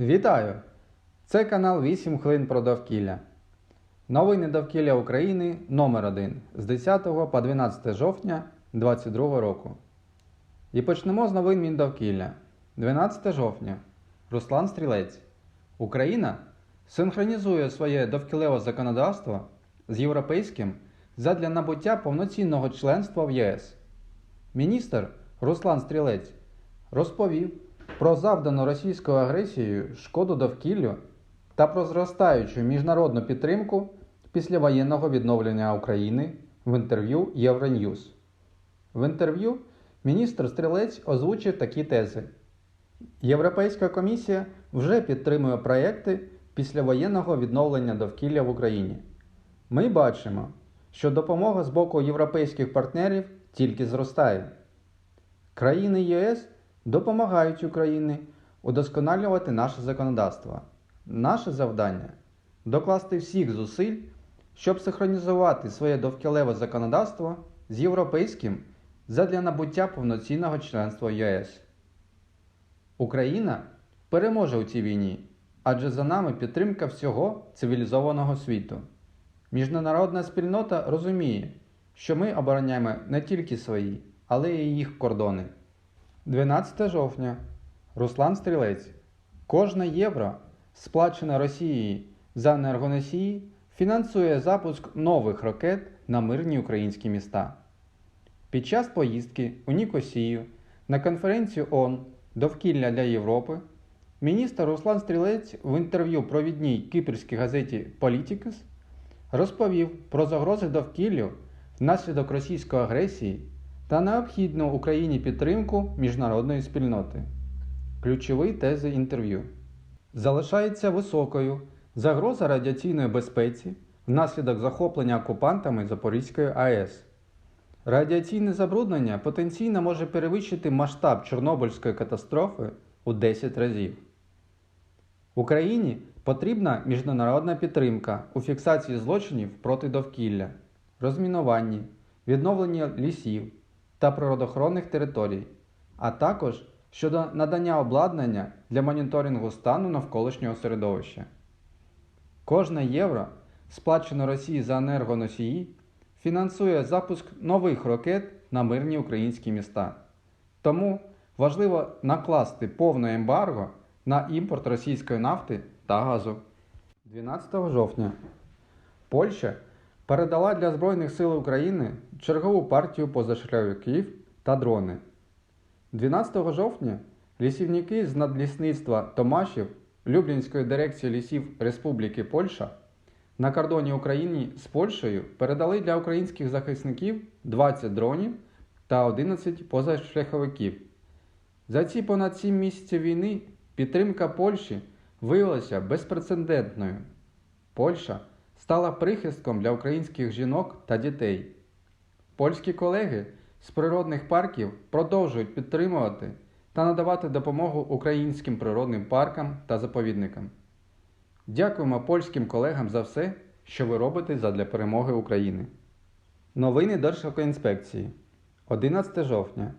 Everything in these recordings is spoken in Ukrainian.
Вітаю! Це канал 8 хвилин про довкілля. Новини довкілля України номер 1 з 10 по 12 жовтня 2022 року. І почнемо з новин Міндовкілля. 12 жовтня. Руслан Стрілець. Україна синхронізує своє довкілеве законодавство з європейським задля набуття повноцінного членства в ЄС. Міністр Руслан Стрілець розповів про завдану російською агресією шкоду довкіллю та про зростаючу міжнародну підтримку післявоєнного відновлення України в інтерв'ю Євроньюз. В інтерв'ю міністр Стрілець озвучив такі тези. Європейська комісія вже підтримує проекти післявоєнного відновлення довкілля в Україні. Ми бачимо, що допомога з боку європейських партнерів тільки зростає. Країни ЄС допомагають Україні удосконалювати наше законодавство. Наше завдання докласти всіх зусиль, щоб синхронізувати своє довкілеве законодавство з європейським задля набуття повноцінного членства ЄС. Україна переможе у цій війні, адже за нами підтримка всього цивілізованого світу. Міжнародна спільнота розуміє, що ми обороняємо не тільки свої, але й їх кордони. 12 жовтня. Руслан Стрілець. Кожне євро, сплачене Росією за енергоносії, фінансує запуск нових ракет на мирні українські міста. Під час поїздки у Нікосію на конференцію ООН Довкілля для Європи міністр Руслан Стрілець в інтерв'ю провідній кипрській газеті Politics розповів про загрози довкіллю внаслідок російської агресії та необхідну Україні підтримку міжнародної спільноти. Ключові тези інтерв'ю. Залишається високою загроза радіаційної безпеці внаслідок захоплення окупантами Запорізької АЕС. Радіаційне забруднення потенційно може перевищити масштаб Чорнобильської катастрофи у 10 разів. Україні потрібна міжнародна підтримка у фіксації злочинів проти довкілля, розмінуванні, відновленні лісів та природоохоронних територій, а також щодо надання обладнання для моніторингу стану навколишнього середовища. Кожне євро, сплачено Росії за енергоносії, фінансує запуск нових ракет на мирні українські міста. Тому важливо накласти повне ембарго на імпорт російської нафти та газу. 12 жовтня Польща передала для Збройних сил України чергову партію позашляховиків та дрони. 12 жовтня лісівники з надлісництва Томашів Люблінської дирекції лісів Республіки Польща на кордоні України з Польщею передали для українських захисників 20 дронів та 11 позашляховиків. За ці понад 7 місяців війни підтримка Польщі виявилася безпрецедентною. Польща стала прихистком для українських жінок та дітей. Польські колеги з природних парків продовжують підтримувати та надавати допомогу українським природним паркам та заповідникам. Дякуємо польським колегам за все, що ви робите задля перемоги України. Новини Держекоінспекції 11 жовтня.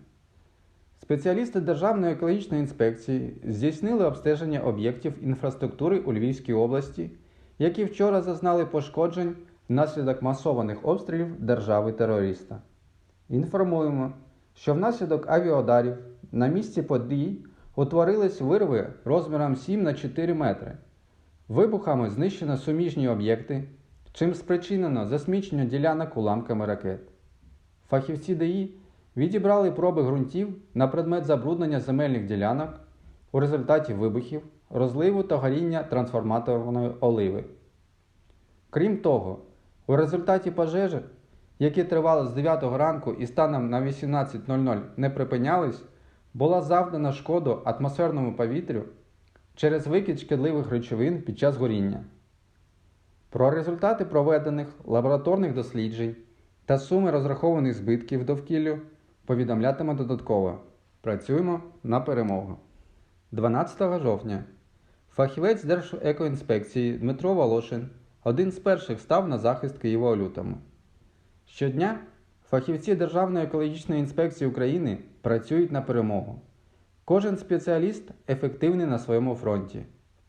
Спеціалісти Державної екологічної інспекції здійснили обстеження об'єктів інфраструктури у Львівській області, які вчора зазнали пошкоджень внаслідок масованих обстрілів держави-терориста. Інформуємо, що внаслідок авіаударів на місці подій утворились вирви розміром 7 на 4 метри. Вибухами знищено суміжні об'єкти, чим спричинено засмічення ділянок уламками ракет. Фахівці ДІ відібрали проби ґрунтів на предмет забруднення земельних ділянок у результаті вибухів, розливу та горіння трансформаторної оливи. Крім того, у результаті пожежі, які тривали з 9 ранку і станом на 18.00 не припинялись, була завдана шкоду атмосферному повітрю через викид шкідливих речовин під час горіння. Про результати проведених лабораторних досліджень та суми розрахованих збитків довкіллю повідомлятиме додатково. Працюємо на перемогу. 12 жовтня. Фахівець Держекоінспекції Дмитро Волошин один з перших став на захист Києва лютому. Щодня фахівці Державної екологічної інспекції України працюють на перемогу. Кожен спеціаліст ефективний на своєму фронті.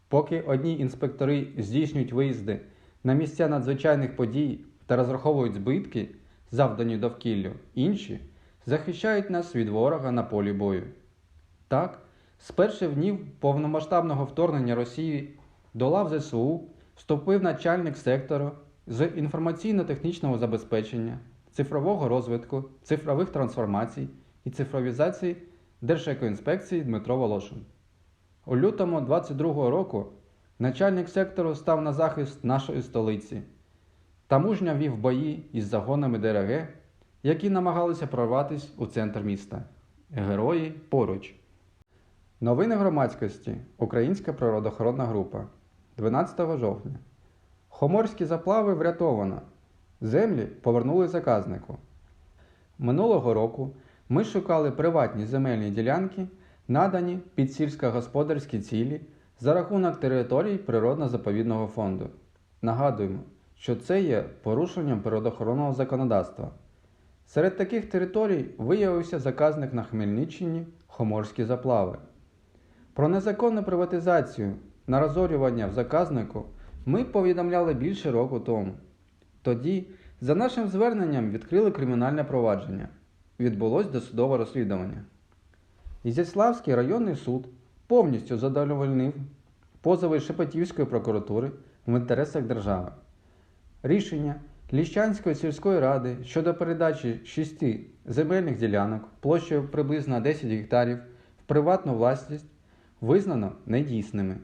Поки одні інспектори здійснюють виїзди на місця надзвичайних подій та розраховують збитки, завдані довкіллю, інші захищають нас від ворога на полі бою. Так, з перших днів повномасштабного вторгнення Росії до лав ЗСУ вступив начальник сектору з інформаційно-технічного забезпечення, цифрового розвитку, цифрових трансформацій і цифровізації Держекоінспекції Дмитро Волошин. У лютому 22-го року начальник сектору став на захист нашої столиці та мужньо вів бої із загонами ДРГ, які намагалися прорватися у центр міста. Герої поруч. Новини громадськості. Українська природоохоронна група. 12 жовтня. Хоморські заплави врятовано. Землі повернули заказнику. Минулого року ми шукали приватні земельні ділянки, надані під сільськогосподарські цілі за рахунок територій природно-заповідного фонду. Нагадуємо, що це є порушенням природоохоронного законодавства. Серед таких територій виявився заказник на Хмельниччині Хоморські заплави. Про незаконну приватизацію на розорювання в заказнику ми повідомляли більше року тому. Тоді, за нашим зверненням, відкрили кримінальне провадження. Відбулось досудове розслідування. Ізяславський районний суд повністю задовольнив позови Шепетівської прокуратури в інтересах держави. Рішення Ліщанської сільської ради щодо передачі шести земельних ділянок площею приблизно 10 гектарів в приватну власність визнано недійсними.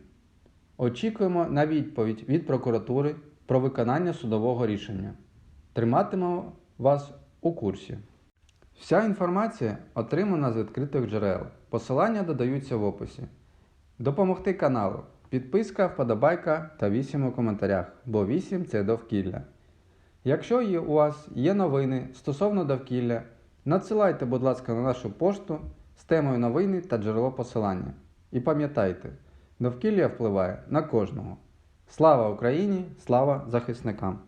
Очікуємо на відповідь від прокуратури про виконання судового рішення. Триматимемо вас у курсі. Вся інформація отримана з відкритих джерел. Посилання додаються в описі. Допомогти каналу. Підписка, вподобайка та 8 у коментарях, бо 8 це довкілля. Якщо у вас є новини стосовно довкілля, надсилайте, будь ласка, на нашу пошту з темою новини та джерело посилання. І пам'ятайте, довкілля впливає на кожного. Слава Україні! Слава захисникам!